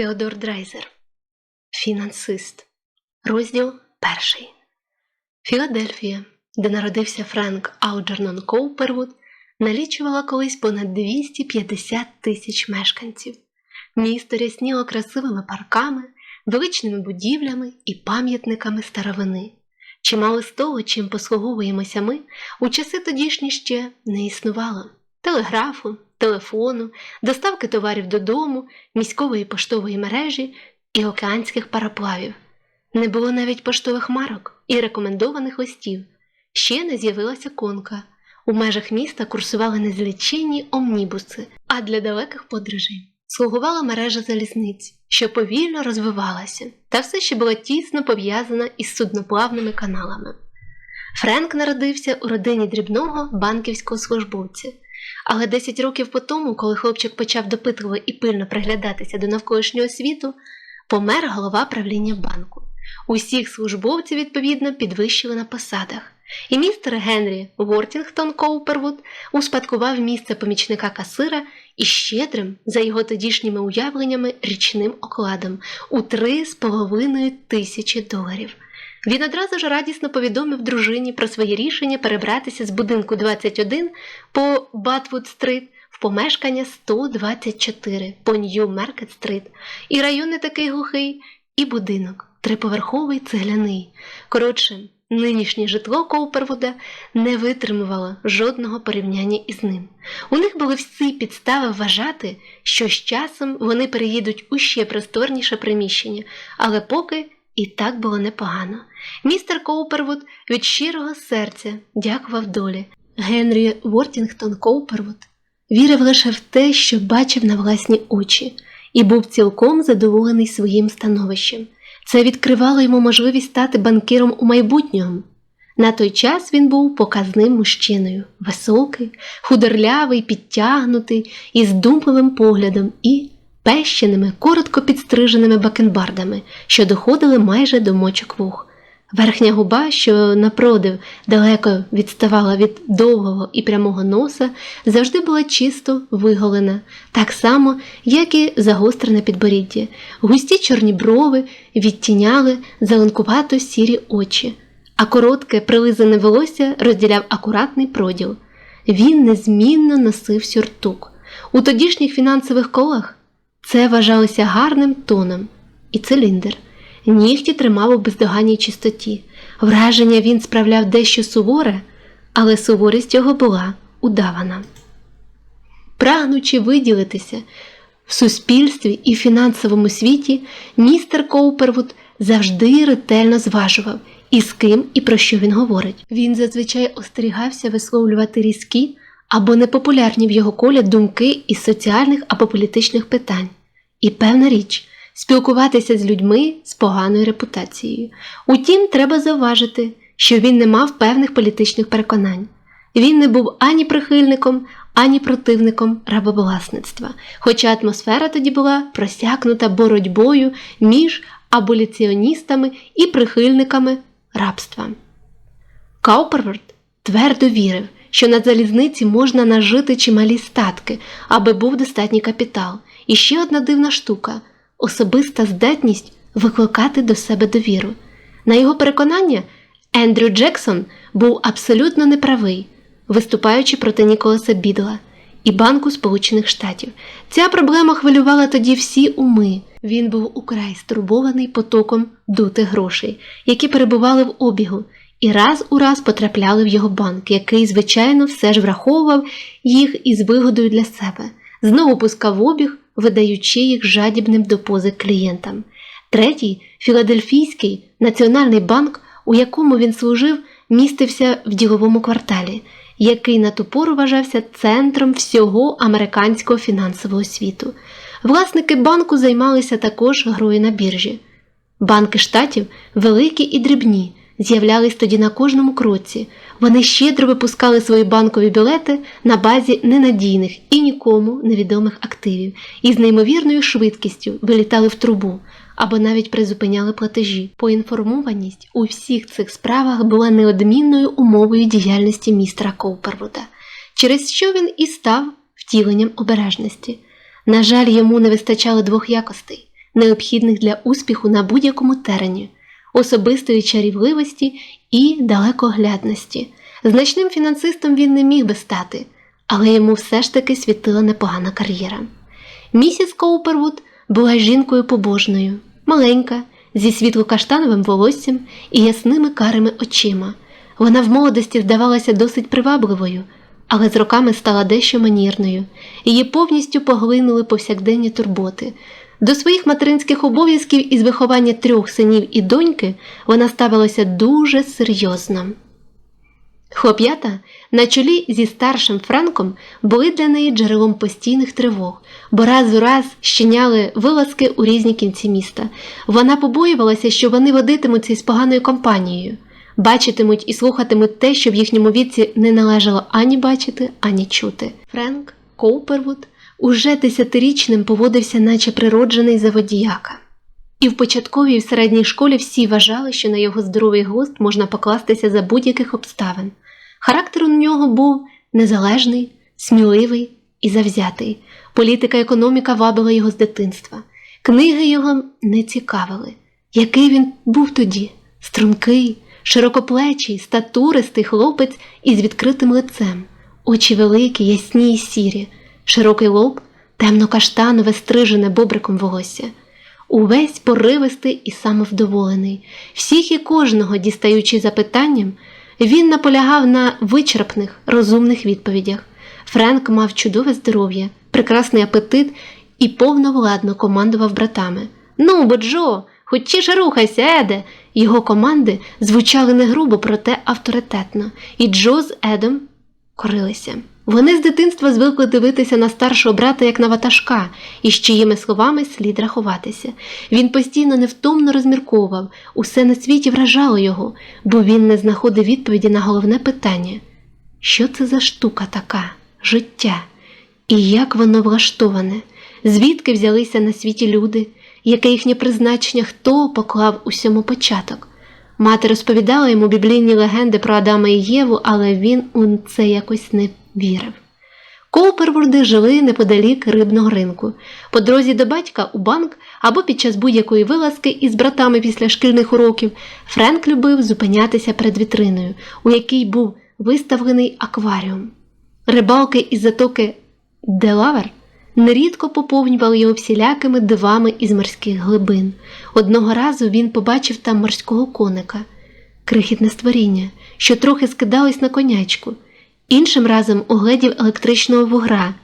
Теодор Драйзер Фінансист. Розділ перший. Філадельфія, де народився Френк Ауджернон Коупервуд, налічувала колись понад 250 тисяч мешканців. Місто рясніло красивими парками, величними будівлями і пам'ятниками старовини. Чимало з того, чим послуговуємося ми, у часи тодішні ще не існувало телеграфу, телефону, доставки товарів додому, міськової поштової мережі і океанських параплавів. Не було навіть поштових марок і рекомендованих листів. Ще не з'явилася конка. У межах міста курсували незліченні омнібуси, а для далеких подорожей слугувала мережа залізниць, що повільно розвивалася, та все ще була тісно пов'язана із судноплавними каналами. Френк народився у родині дрібного банківського службовця. Але 10 років по тому, коли хлопчик почав допитливо і пильно приглядатися до навколишнього світу, помер голова правління банку. Усіх службовців, відповідно, підвищили на посадах. І містер Генрі Вортінгтон Коупервуд успадкував місце помічника касира і щедрим, за його тодішніми уявленнями, річним окладом у 3,5 тисячі доларів. Він одразу ж радісно повідомив дружині про своє рішення перебратися з будинку 21 по Батвуд-стрит в помешкання 124 по Нью-Маркет-стрит. І район не такий глухий, і будинок триповерховий цегляний. Коротше, нинішнє житло Коупервуда не витримувало жодного порівняння із ним. У них були всі підстави вважати, що з часом вони переїдуть у ще просторніше приміщення, але поки і так було непогано. Містер Коупервуд від щирого серця дякував долі. Генрі Вортінгтон Коупервуд вірив лише в те, що бачив на власні очі, і був цілком задоволений своїм становищем. Це відкривало йому можливість стати банкіром у майбутньому. На той час він був показним мужчиною, високий, худорлявий, підтягнутий, із думливим поглядом і пещеними, коротко підстриженими бакенбардами, що доходили майже до мочок вух. Верхня губа, що напродив далеко відставала від довгого і прямого носа, завжди була чисто виголена, так само, як і загострене підборіддя. Густі чорні брови відтіняли зеленкувато сірі очі, а коротке прилизане волосся розділяв акуратний проділ. Він незмінно носив сюртук. У тодішніх фінансових колах це вважалося гарним тоном і циліндр. Нігті тримав у бездоганній чистоті. Враження він справляв дещо суворе, але суворість його була удавана. Прагнучи виділитися в суспільстві і фінансовому світі, містер Коупервуд завжди ретельно зважував, і з ким і про що він говорить. Він зазвичай остерігався висловлювати різкі або непопулярні в його колі думки із соціальних або політичних питань. І певна річ спілкуватися з людьми з поганою репутацією. Утім, треба зауважити, що він не мав певних політичних переконань. Він не був ані прихильником, ані противником рабовласництва, хоча атмосфера тоді була просякнута боротьбою між аболіціоністами і прихильниками рабства. Каупервард твердо вірив, що на залізниці можна нажити чималі статки, аби був достатній капітал. І ще одна дивна штука особиста здатність викликати до себе довіру. На його переконання, Ендрю Джексон був абсолютно неправий, виступаючи проти Ніколаса Бідла і Банку Сполучених Штатів. Ця проблема хвилювала тоді всі уми. Він був украй стурбований потоком дутих грошей, які перебували в обігу, і раз у раз потрапляли в його банк, який, звичайно, все ж враховував їх із вигодою для себе, знову пускав обіг видаючи їх жадібним до позик клієнтам. Третій Філадельфійський національний банк, у якому він служив, містився в діловому кварталі, який на ту пору вважався центром всього американського фінансового світу. Власники банку займалися також грою на біржі. Банки штатів, великі і дрібні, з'являлись тоді на кожному кроці. Вони щедро випускали свої банкові білети на базі ненадійних і нікому невідомих активів і з неймовірною швидкістю вилітали в трубу або навіть призупиняли платежі. Поінформованість у всіх цих справах була неодмінною умовою діяльності містера Коупервуда, через що він і став втіленням обережності. На жаль, йому не вистачало двох якостей необхідних для успіху на будь-якому терені, особистої чарівливості і далекоглядності. Значним фінансистом він не міг би стати, але йому все ж таки світила непогана кар'єра. Місіс Коупервуд була жінкою побожною, маленька, зі світло-каштановим волоссям і ясними карими очима. Вона в молодості здавалася досить привабливою, але з роками стала дещо манірною, її повністю поглинули повсякденні турботи. До своїх материнських обов'язків із виховання трьох синів і доньки вона ставилася дуже серйозно. Хлоп'ята на чолі зі старшим Франком були для неї джерелом постійних тривог, бо раз у раз щиняли вилазки у різні кінці міста. Вона побоювалася, що вони водитимуться із поганою компанією, бачитимуть і слухатимуть те, що в їхньому віці не належало ані бачити, ані чути. Френк Коупервуд уже десятирічним поводився, наче природжений заводіяка. І в початковій і в середній школі всі вважали, що на його здоровий глузд можна покластися за будь-яких обставин. Характер у нього був незалежний, сміливий і завзятий. Політика економіка вабила його з дитинства. Книги його не цікавили. Який він був тоді? Стрункий, широкоплечий, статуристий хлопець із відкритим лицем, очі великі, ясні й сірі, широкий лоб, темно-каштанове, стрижене бобриком волосся. Увесь поривистий і самовдоволений, всіх і кожного, дістаючи запитанням, він наполягав на вичерпних, розумних відповідях. Френк мав чудове здоров'я, прекрасний апетит і повновладно командував братами. Ну, бо Джо, хочіше рухайся, Еде. Його команди звучали не грубо, проте авторитетно, і Джо з Едом корилися. Вони з дитинства звикли дивитися на старшого брата як на ватажка, і з чиїми словами слід рахуватися. Він постійно невтомно розмірковував, усе на світі вражало його, бо він не знаходив відповіді на головне питання: що це за штука така, життя, і як воно влаштоване, звідки взялися на світі люди, яке їхнє призначення, хто поклав усьому початок. Мати розповідала йому біблійні легенди про Адама і Єву, але він у це якось не вірив. Коуперворди жили неподалік рибного ринку. По дорозі до батька у банк або під час будь-якої вилазки із братами після шкільних уроків Френк любив зупинятися перед вітриною, у якій був виставлений акваріум. Рибалки із затоки Делавер нерідко поповнювали його всілякими дивами із морських глибин. Одного разу він побачив там морського коника, крихітне створіння, що трохи скидалось на конячку. Іншим разом угледів електричного вугра,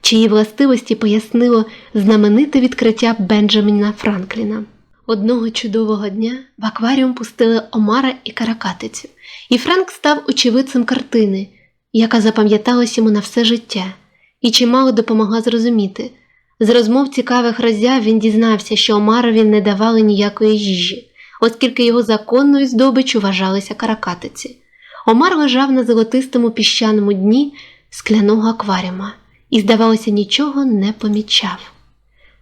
чиї властивості пояснило знамените відкриття Бенджаміна Франкліна. Одного чудового дня в акваріум пустили Омара і каракатицю, і Франк став очевидцем картини, яка запам'яталась йому на все життя, і чимало допомогла зрозуміти. З розмов цікавих роззяв він дізнався, що Омарові не давали ніякої їжі, оскільки його законною здобиччю вважалися каракатиці. Омар лежав на золотистому піщаному дні скляного акваріума і, здавалося, нічого не помічав.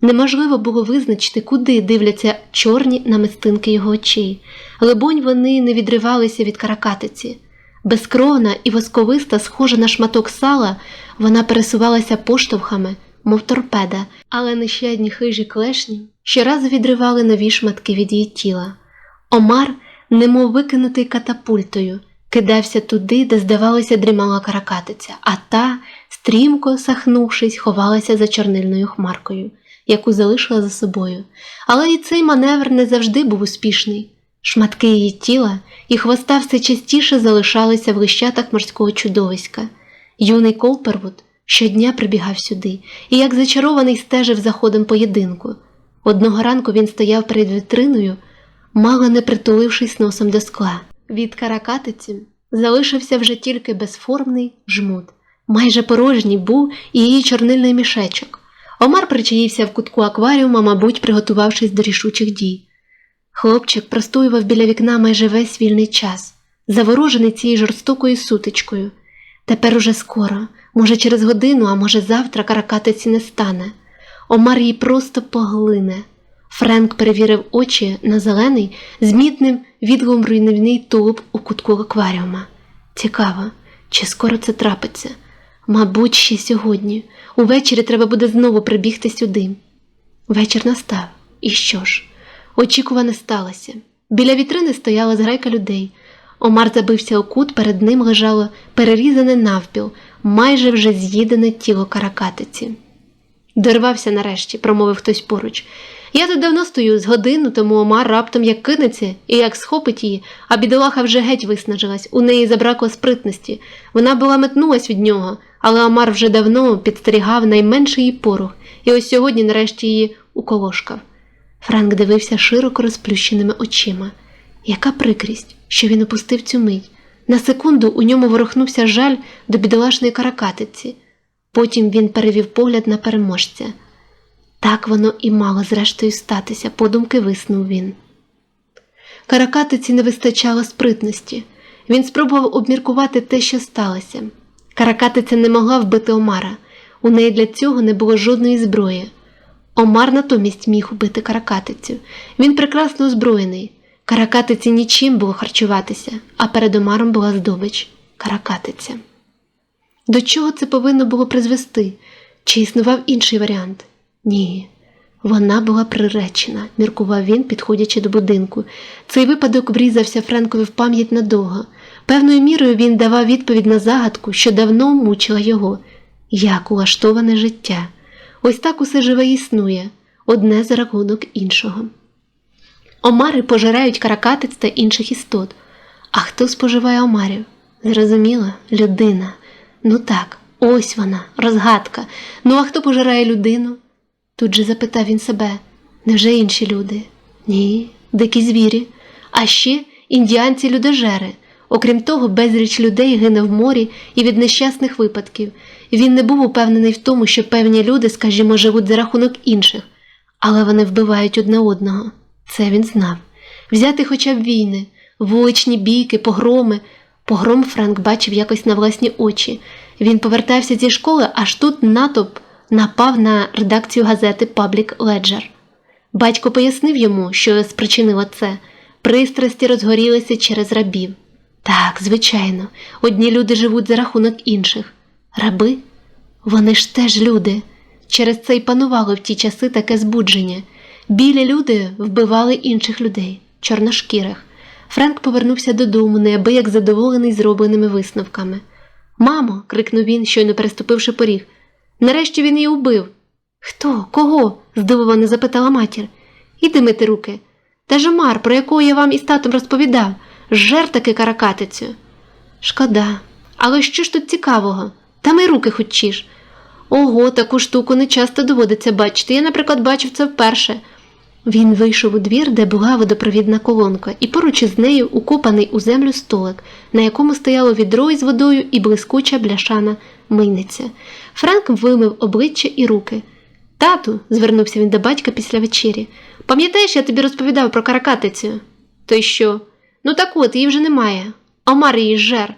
Неможливо було визначити, куди дивляться чорні намистинки його очей, либонь, вони не відривалися від каракатиці. Безкровна і восковиста, схожа на шматок сала, вона пересувалася поштовхами, мов торпеда, але нещадні хижі клешні щоразу відривали нові шматки від її тіла. Омар, немов викинутий катапультою, кидався туди, де, здавалося, дрімала каракатиця, а та, стрімко сахнувшись, ховалася за чорнильною хмаркою, яку залишила за собою. Але і цей маневр не завжди був успішний. Шматки її тіла і хвоста все частіше залишалися в лищатах морського чудовиська. Юний Колпервуд щодня прибігав сюди і, як зачарований, стежив за ходом поєдинку. Одного ранку він стояв перед вітриною, мало не притулившись носом до скла. Від каракатиці залишився вже тільки безформний жмут. Майже порожній був і її чорнильний мішечок. Омар причаївся в кутку акваріума, мабуть, приготувавшись до рішучих дій. Хлопчик простоював біля вікна майже весь вільний час, заворожений цією жорстокою сутичкою. Тепер уже скоро, може, через годину, а може, завтра каракатиці не стане. Омар її просто поглине. Френк перевірив очі на зелений, з мідним відгом руйнівний тулуб у кутку акваріума. Цікаво, чи скоро це трапиться? Мабуть, ще сьогодні. Увечері треба буде знову прибігти сюди. Вечір настав. І що ж? Очікуване сталося. Біля вітрини стояла зграйка людей. Омар забився у кут, перед ним лежало перерізане навпіл, майже вже з'їдене тіло каракатиці. Дорвався нарешті, промовив хтось поруч. Я тут давно стою з годину, тому Омар раптом як кинеться і як схопить її, а бідолаха вже геть виснажилась, у неї забракло спритності. Вона була метнулась від нього, але Омар вже давно підстерігав найменший її порох, і ось сьогодні нарешті її уколошкав. Франк дивився широко розплющеними очима. Яка прикрість, що він опустив цю мить. На секунду у ньому ворухнувся жаль до бідолашної каракатиці. Потім він перевів погляд на переможця. Так воно і мало зрештою статися, подумки виснув він. Каракатиці не вистачало спритності. Він спробував обміркувати те, що сталося. Каракатиця не могла вбити Омара, у неї для цього не було жодної зброї. Омар натомість міг убити каракатицю. Він прекрасно озброєний. Каракатиці нічим було харчуватися, а перед Омаром була здобич каракатиця. До чого це повинно було призвести? Чи існував інший варіант? Ні. Вона була приречена, міркував він, підходячи до будинку. Цей випадок врізався Френкові в пам'ять надовго. Певною мірою він давав відповідь на загадку, що давно мучила його як улаштоване життя. Ось так усе живе існує, одне за рахунок іншого. Омари пожирають каракатиць та інших істот. А хто споживає омарів? Зрозуміло, людина. Ну так, ось вона, розгадка. Ну а хто пожирає людину? Тут же запитав він себе невже інші люди? Ні, дикі звірі, а ще індіанці людожери. Окрім того, безріч людей гине в морі і від нещасних випадків. Він не був упевнений в тому, що певні люди, скажімо, живуть за рахунок інших, але вони вбивають одне одного. Це він знав. Взяти хоча б війни, вуличні бійки, погроми. Погром Франк бачив якось на власні очі. Він повертався зі школи, аж тут натовп напав на редакцію газети Public Ledger. Батько пояснив йому, що спричинило це. Пристрасті розгорілися через рабів. Так, звичайно, одні люди живуть за рахунок інших. Раби? Вони ж теж люди. Через це й панувало в ті часи таке збудження. Білі люди вбивали інших людей, чорношкірих. Френк повернувся додому, неабияк задоволений зробленими висновками. Мамо, крикнув він, щойно переступивши поріг. Нарешті він її убив. Хто? Кого? здивовано запитала матір. Іди мити руки. Та ж Омар, про якого я вам із татом розповідав, жер таки каракатицю. Шкода, але що ж тут цікавого? Та ми руки хочеш. Ого, таку штуку не часто доводиться бачити. Я, наприклад, бачив це вперше. Він вийшов у двір, де була водопровідна колонка, і поруч із нею укопаний у землю столик, на якому стояло відро із водою і блискуча бляшана мийниця. Франк вимив обличчя і руки. Тату, звернувся він до батька після вечері. Пам'ятаєш, я тобі розповідав про каракатицю? То й що? Ну так от, її вже немає. Омар її жер.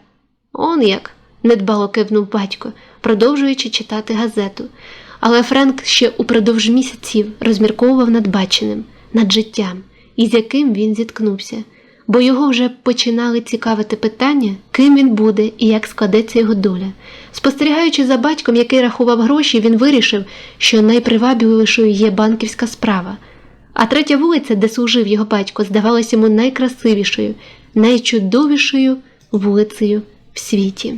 Он як, недбало кивнув батько, продовжуючи читати газету. Але Френк ще упродовж місяців розмірковував над баченим, над життям, із яким він зіткнувся, бо його вже починали цікавити питання, ким він буде і як складеться його доля. Спостерігаючи за батьком, який рахував гроші, він вирішив, що найпривабливішою є банківська справа. А третя вулиця, де служив його батько, здавалася йому найкрасивішою, найчудовішою вулицею в світі.